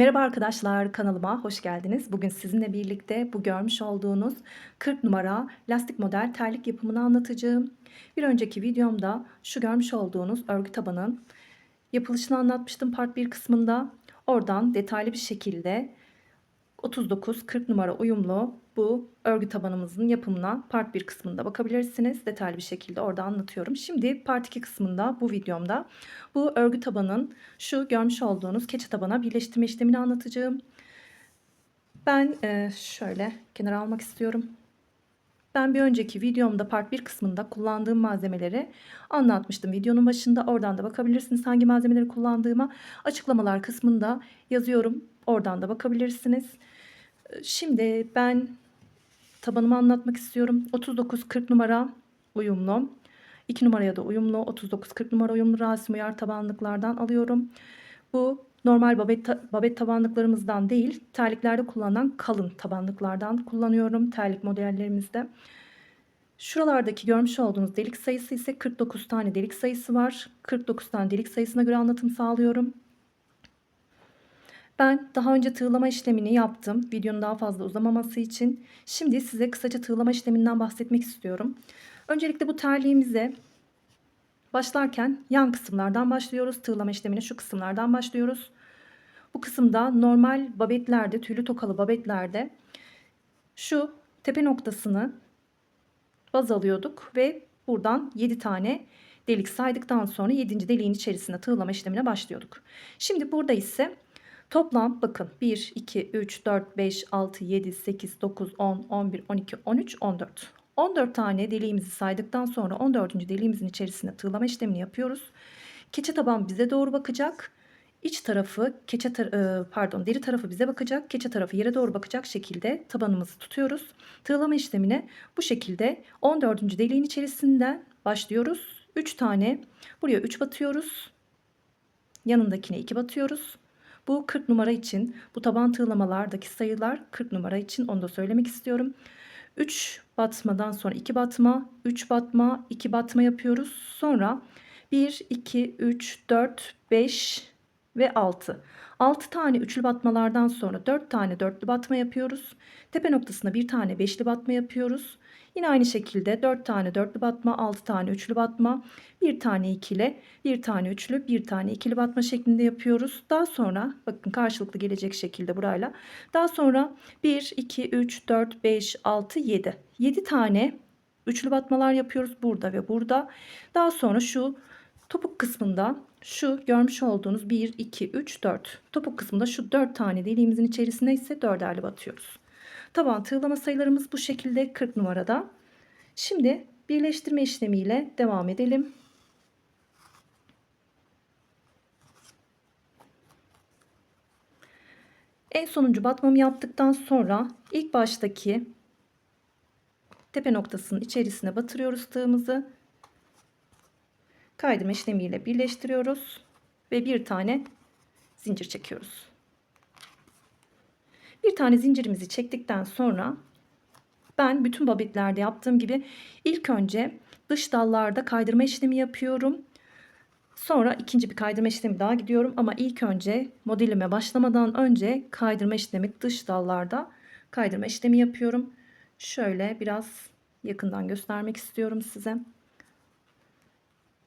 Merhaba arkadaşlar, kanalıma hoş geldiniz. Bugün sizinle birlikte bu görmüş olduğunuz 40 numara lastik model terlik yapımını anlatacağım. Bir önceki videomda şu görmüş olduğunuz örgü tabanın yapılışını anlatmıştım part 1 kısmında. Oradan detaylı bir şekilde 39-40 numara uyumlu bu örgü tabanımızın yapımına part 1 kısmında bakabilirsiniz. Detaylı bir şekilde orada anlatıyorum. Şimdi part 2 kısmında bu videomda bu örgü tabanın şu görmüş olduğunuz keçe tabana birleştirme işlemini anlatacağım. Ben e, şöyle kenara almak istiyorum. Ben bir önceki videomda part 1 kısmında kullandığım malzemeleri anlatmıştım. Videonun başında oradan da bakabilirsiniz hangi malzemeleri kullandığıma. Açıklamalar kısmında yazıyorum. Oradan da bakabilirsiniz. Şimdi ben tabanımı anlatmak istiyorum. 39-40 numara uyumlu. 2 numaraya da uyumlu. 39-40 numara uyumlu Rasim Uyar tabanlıklardan alıyorum. Bu normal babet, babet tabanlıklarımızdan değil, terliklerde kullanılan kalın tabanlıklardan kullanıyorum terlik modellerimizde. Şuralardaki görmüş olduğunuz delik sayısı ise 49 tane delik sayısı var. 49 tane delik sayısına göre anlatım sağlıyorum. Ben daha önce tığlama işlemini yaptım. Videonun daha fazla uzamaması için. Şimdi size kısaca tığlama işleminden bahsetmek istiyorum. Öncelikle bu terliğimize başlarken yan kısımlardan başlıyoruz. Tığlama işlemine şu kısımlardan başlıyoruz. Bu kısımda normal babetlerde, tüylü tokalı babetlerde şu tepe noktasını baz alıyorduk ve buradan 7 tane delik saydıktan sonra 7. deliğin içerisine tığlama işlemine başlıyorduk. Şimdi burada ise Toplam bakın 1, 2, 3, 4, 5, 6, 7, 8, 9, 10, 11, 12, 13, 14. 14 tane deliğimizi saydıktan sonra 14. deliğimizin içerisine tığlama işlemini yapıyoruz. Keçe taban bize doğru bakacak. İç tarafı keçe tar e, pardon deri tarafı bize bakacak. Keçe tarafı yere doğru bakacak şekilde tabanımızı tutuyoruz. Tığlama işlemine bu şekilde 14. deliğin içerisinden başlıyoruz. 3 tane buraya 3 batıyoruz. Yanındakine 2 batıyoruz. Bu 40 numara için bu taban tığlamalardaki sayılar 40 numara için onu da söylemek istiyorum. 3 batmadan sonra 2 batma, 3 batma, 2 batma yapıyoruz. Sonra 1, 2, 3, 4, 5 ve 6. 6 tane üçlü batmalardan sonra 4 tane dörtlü batma yapıyoruz. Tepe noktasına bir tane beşli batma yapıyoruz. Yine aynı şekilde 4 tane dörtlü batma, 6 tane üçlü batma, bir tane ikili, bir tane üçlü, bir tane ikili batma şeklinde yapıyoruz. Daha sonra bakın karşılıklı gelecek şekilde burayla. Daha sonra 1, 2, 3, 4, 5, 6, 7. 7 tane üçlü batmalar yapıyoruz burada ve burada. Daha sonra şu topuk kısmında şu görmüş olduğunuz 1, 2, 3, 4. Topuk kısmında şu 4 tane deliğimizin içerisine ise dörderli batıyoruz. Taban tığlama sayılarımız bu şekilde 40 numarada. Şimdi birleştirme işlemiyle devam edelim. En sonuncu batmamı yaptıktan sonra ilk baştaki tepe noktasının içerisine batırıyoruz tığımızı. Kaydırma işlemiyle birleştiriyoruz ve bir tane zincir çekiyoruz. Bir tane zincirimizi çektikten sonra ben bütün babitlerde yaptığım gibi ilk önce dış dallarda kaydırma işlemi yapıyorum. Sonra ikinci bir kaydırma işlemi daha gidiyorum ama ilk önce modelime başlamadan önce kaydırma işlemi dış dallarda kaydırma işlemi yapıyorum. Şöyle biraz yakından göstermek istiyorum size.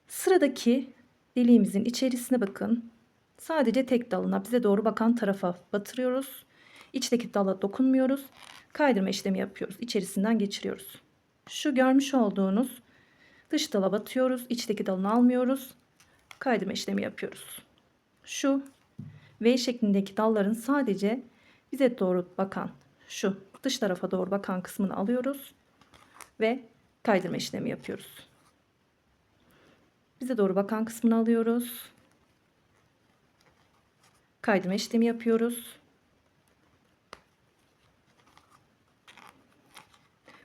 Sıradaki deliğimizin içerisine bakın. Sadece tek dalına bize doğru bakan tarafa batırıyoruz. İçteki dala dokunmuyoruz. Kaydırma işlemi yapıyoruz. İçerisinden geçiriyoruz. Şu görmüş olduğunuz dış dala batıyoruz. İçteki dalını almıyoruz. Kaydırma işlemi yapıyoruz. Şu V şeklindeki dalların sadece bize doğru bakan şu dış tarafa doğru bakan kısmını alıyoruz ve kaydırma işlemi yapıyoruz. Bize doğru bakan kısmını alıyoruz. Kaydırma işlemi yapıyoruz.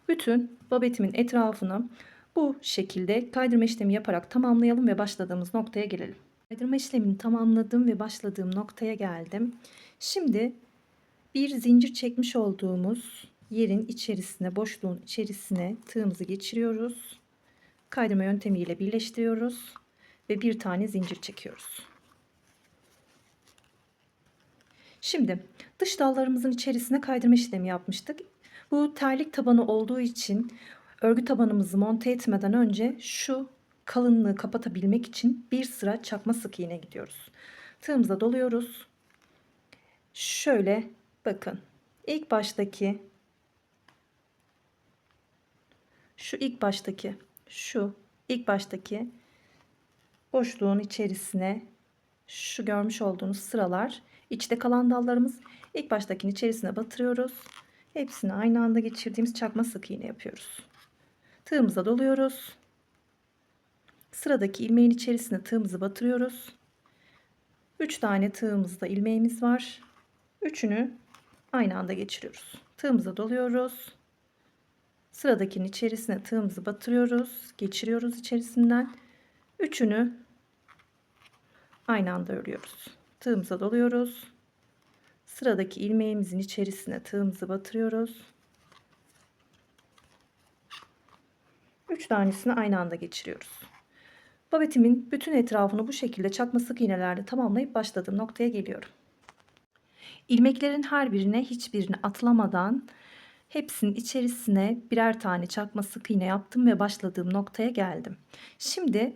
Bütün babetimin etrafını bu şekilde kaydırma işlemi yaparak tamamlayalım ve başladığımız noktaya gelelim. Kaydırma işlemini tamamladım ve başladığım noktaya geldim. Şimdi bir zincir çekmiş olduğumuz yerin içerisine, boşluğun içerisine tığımızı geçiriyoruz. Kaydırma yöntemiyle birleştiriyoruz ve bir tane zincir çekiyoruz. Şimdi dış dallarımızın içerisine kaydırma işlemi yapmıştık. Bu terlik tabanı olduğu için örgü tabanımızı monte etmeden önce şu kalınlığı kapatabilmek için bir sıra çakma sık iğne gidiyoruz. Tığımıza doluyoruz. Şöyle bakın. İlk baştaki şu ilk baştaki şu ilk baştaki boşluğun içerisine şu görmüş olduğunuz sıralar içte kalan dallarımız ilk baştakinin içerisine batırıyoruz. Hepsini aynı anda geçirdiğimiz çakma sık iğne yapıyoruz. Tığımıza doluyoruz. Sıradaki ilmeğin içerisine tığımızı batırıyoruz. 3 tane tığımızda ilmeğimiz var. Üçünü aynı anda geçiriyoruz. Tığımıza doluyoruz. Sıradakinin içerisine tığımızı batırıyoruz. Geçiriyoruz içerisinden. Üçünü aynı anda örüyoruz. Tığımıza doluyoruz. Sıradaki ilmeğimizin içerisine tığımızı batırıyoruz. 3 tanesini aynı anda geçiriyoruz. Babetimin bütün etrafını bu şekilde çakma sık iğnelerle tamamlayıp başladığım noktaya geliyorum. İlmeklerin her birine hiçbirini atlamadan hepsinin içerisine birer tane çakma sık iğne yaptım ve başladığım noktaya geldim. Şimdi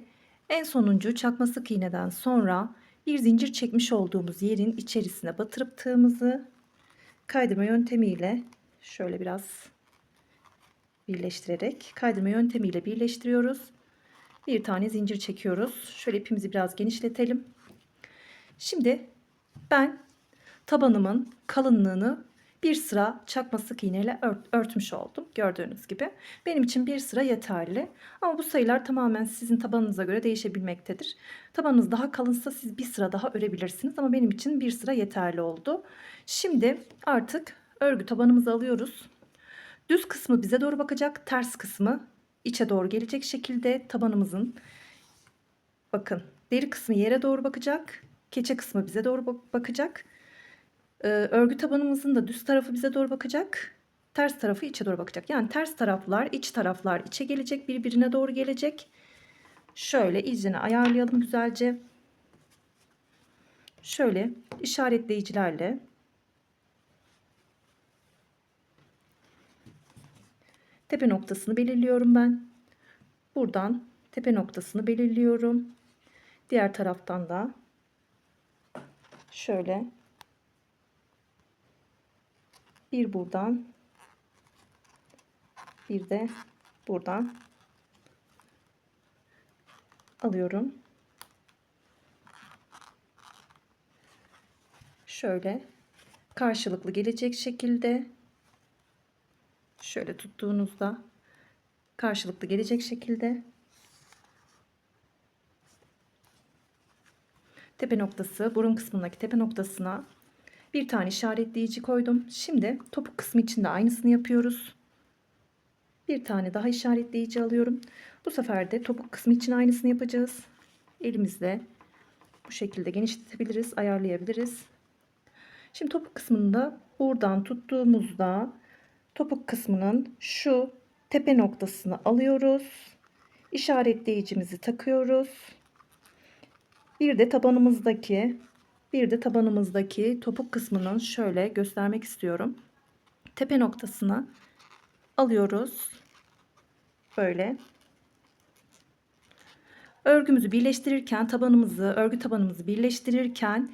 en sonuncu çakma sık iğneden sonra bir zincir çekmiş olduğumuz yerin içerisine batırıp tığımızı kaydırma yöntemiyle şöyle biraz birleştirerek kaydırma yöntemiyle birleştiriyoruz. Bir tane zincir çekiyoruz. Şöyle ipimizi biraz genişletelim. Şimdi ben tabanımın kalınlığını bir sıra çakma sık iğneyle ört, örtmüş oldum. Gördüğünüz gibi. Benim için bir sıra yeterli. Ama bu sayılar tamamen sizin tabanınıza göre değişebilmektedir. Tabanınız daha kalınsa siz bir sıra daha örebilirsiniz. Ama benim için bir sıra yeterli oldu. Şimdi artık örgü tabanımızı alıyoruz. Düz kısmı bize doğru bakacak. Ters kısmı içe doğru gelecek şekilde tabanımızın bakın deri kısmı yere doğru bakacak. Keçe kısmı bize doğru bakacak. Ee, örgü tabanımızın da düz tarafı bize doğru bakacak. Ters tarafı içe doğru bakacak. Yani ters taraflar, iç taraflar içe gelecek, birbirine doğru gelecek. Şöyle izini ayarlayalım güzelce. Şöyle işaretleyicilerle tepe noktasını belirliyorum ben. Buradan tepe noktasını belirliyorum. Diğer taraftan da şöyle bir buradan bir de buradan alıyorum. Şöyle karşılıklı gelecek şekilde şöyle tuttuğunuzda karşılıklı gelecek şekilde tepe noktası burun kısmındaki tepe noktasına bir tane işaretleyici koydum. Şimdi topuk kısmı için de aynısını yapıyoruz. Bir tane daha işaretleyici alıyorum. Bu sefer de topuk kısmı için aynısını yapacağız. Elimizle bu şekilde genişletebiliriz, ayarlayabiliriz. Şimdi topuk kısmında buradan tuttuğumuzda topuk kısmının şu tepe noktasını alıyoruz. İşaretleyicimizi takıyoruz. Bir de tabanımızdaki bir de tabanımızdaki topuk kısmının şöyle göstermek istiyorum. Tepe noktasına alıyoruz. Böyle. Örgümüzü birleştirirken tabanımızı, örgü tabanımızı birleştirirken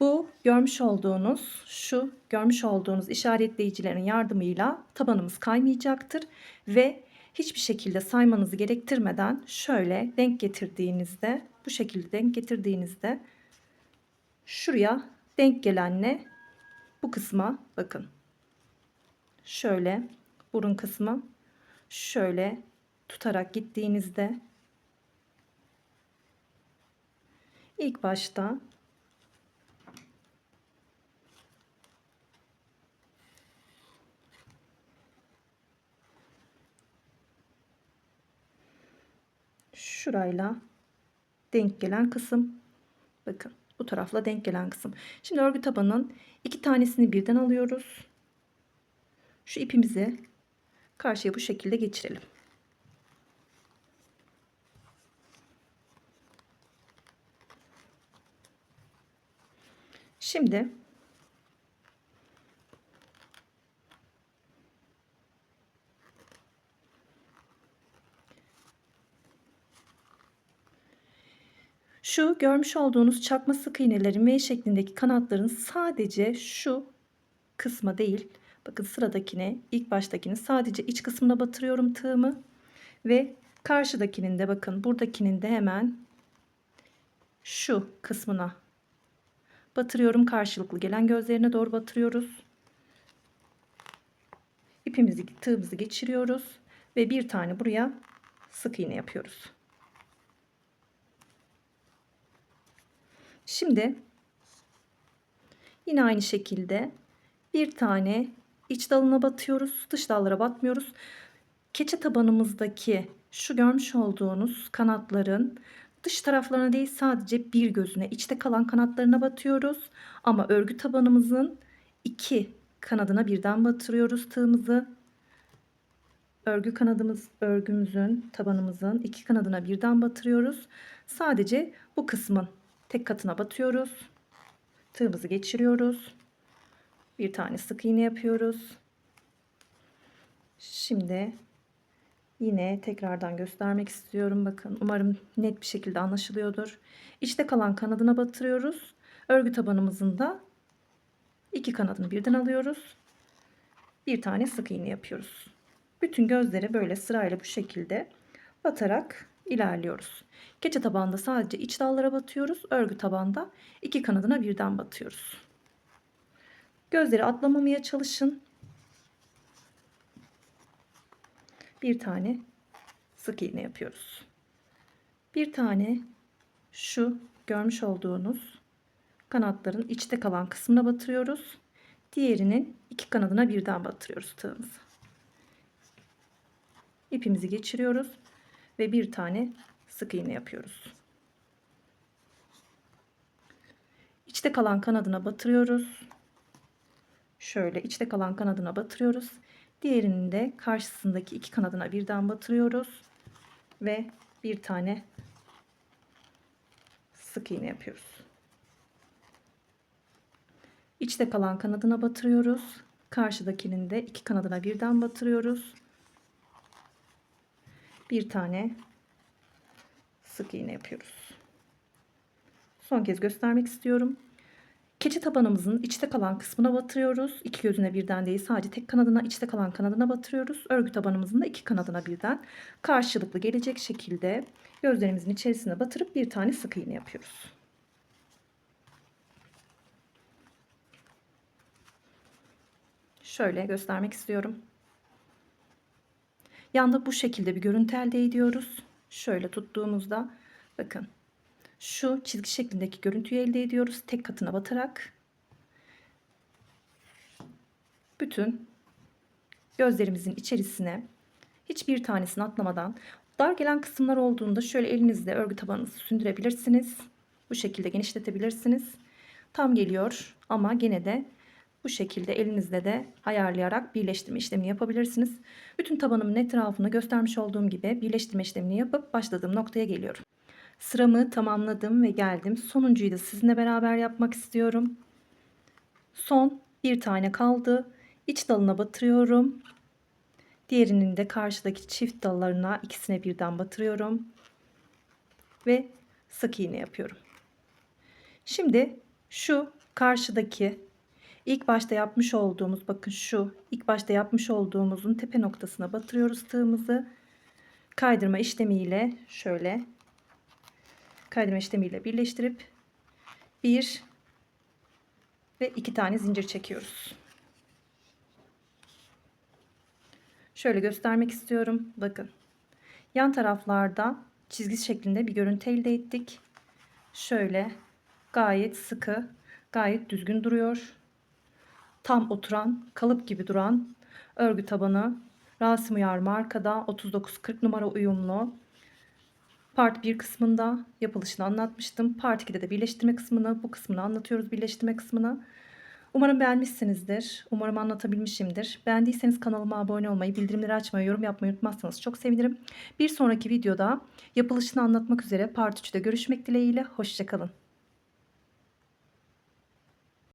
bu görmüş olduğunuz şu görmüş olduğunuz işaretleyicilerin yardımıyla tabanımız kaymayacaktır ve hiçbir şekilde saymanızı gerektirmeden şöyle denk getirdiğinizde bu şekilde denk getirdiğinizde şuraya denk gelenle bu kısma bakın. Şöyle burun kısmı şöyle tutarak gittiğinizde ilk başta şurayla denk gelen kısım. Bakın bu tarafla denk gelen kısım. Şimdi örgü tabanının iki tanesini birden alıyoruz. Şu ipimizi karşıya bu şekilde geçirelim. Şimdi Şu görmüş olduğunuz çakma sık iğnelerin V şeklindeki kanatların sadece şu kısma değil. Bakın sıradakine ilk baştakini sadece iç kısmına batırıyorum tığımı. Ve karşıdakinin de bakın buradakinin de hemen şu kısmına batırıyorum. Karşılıklı gelen gözlerine doğru batırıyoruz. İpimizi tığımızı geçiriyoruz ve bir tane buraya sık iğne yapıyoruz. Şimdi yine aynı şekilde bir tane iç dalına batıyoruz. Dış dallara batmıyoruz. Keçe tabanımızdaki şu görmüş olduğunuz kanatların dış taraflarına değil sadece bir gözüne içte kalan kanatlarına batıyoruz. Ama örgü tabanımızın iki kanadına birden batırıyoruz tığımızı. Örgü kanadımız örgümüzün tabanımızın iki kanadına birden batırıyoruz. Sadece bu kısmın tek katına batıyoruz. Tığımızı geçiriyoruz. Bir tane sık iğne yapıyoruz. Şimdi yine tekrardan göstermek istiyorum. Bakın umarım net bir şekilde anlaşılıyordur. İçte kalan kanadına batırıyoruz. Örgü tabanımızın da iki kanadını birden alıyoruz. Bir tane sık iğne yapıyoruz. Bütün gözleri böyle sırayla bu şekilde batarak ilerliyoruz. Keçe tabanda sadece iç dallara batıyoruz. Örgü tabanda iki kanadına birden batıyoruz. Gözleri atlamamaya çalışın. Bir tane sık iğne yapıyoruz. Bir tane şu görmüş olduğunuz kanatların içte kalan kısmına batırıyoruz. Diğerinin iki kanadına birden batırıyoruz tığımızı. İpimizi geçiriyoruz ve bir tane sık iğne yapıyoruz. İçte kalan kanadına batırıyoruz. Şöyle içte kalan kanadına batırıyoruz. Diğerinin de karşısındaki iki kanadına birden batırıyoruz ve bir tane sık iğne yapıyoruz. İçte kalan kanadına batırıyoruz. Karşıdakinin de iki kanadına birden batırıyoruz. Bir tane sık iğne yapıyoruz. Son kez göstermek istiyorum. Keçi tabanımızın içte kalan kısmına batırıyoruz. İki gözüne birden değil sadece tek kanadına içte kalan kanadına batırıyoruz. Örgü tabanımızın da iki kanadına birden karşılıklı gelecek şekilde gözlerimizin içerisine batırıp bir tane sık iğne yapıyoruz. Şöyle göstermek istiyorum. Yanda bu şekilde bir görüntü elde ediyoruz. Şöyle tuttuğumuzda bakın şu çizgi şeklindeki görüntüyü elde ediyoruz. Tek katına batarak bütün gözlerimizin içerisine hiçbir tanesini atlamadan dar gelen kısımlar olduğunda şöyle elinizle örgü tabanınızı sündürebilirsiniz. Bu şekilde genişletebilirsiniz. Tam geliyor ama gene de bu şekilde elinizle de ayarlayarak birleştirme işlemini yapabilirsiniz. Bütün tabanımın etrafını göstermiş olduğum gibi birleştirme işlemini yapıp başladığım noktaya geliyorum. Sıramı tamamladım ve geldim. Sonuncuyu da sizinle beraber yapmak istiyorum. Son bir tane kaldı. İç dalına batırıyorum. Diğerinin de karşıdaki çift dallarına ikisine birden batırıyorum. Ve sık iğne yapıyorum. Şimdi şu karşıdaki ilk başta yapmış olduğumuz bakın şu ilk başta yapmış olduğumuzun tepe noktasına batırıyoruz tığımızı. Kaydırma işlemiyle şöyle kaydırma işlemiyle birleştirip bir ve iki tane zincir çekiyoruz. Şöyle göstermek istiyorum. Bakın. Yan taraflarda çizgi şeklinde bir görüntü elde ettik. Şöyle gayet sıkı, gayet düzgün duruyor. Tam oturan, kalıp gibi duran örgü tabanı Rasim Uyar markada 39-40 numara uyumlu Part 1 kısmında yapılışını anlatmıştım. Part 2'de de birleştirme kısmını, bu kısmını anlatıyoruz birleştirme kısmını. Umarım beğenmişsinizdir. Umarım anlatabilmişimdir. Beğendiyseniz kanalıma abone olmayı, bildirimleri açmayı, yorum yapmayı unutmazsanız çok sevinirim. Bir sonraki videoda yapılışını anlatmak üzere Part 3'te görüşmek dileğiyle. Hoşçakalın.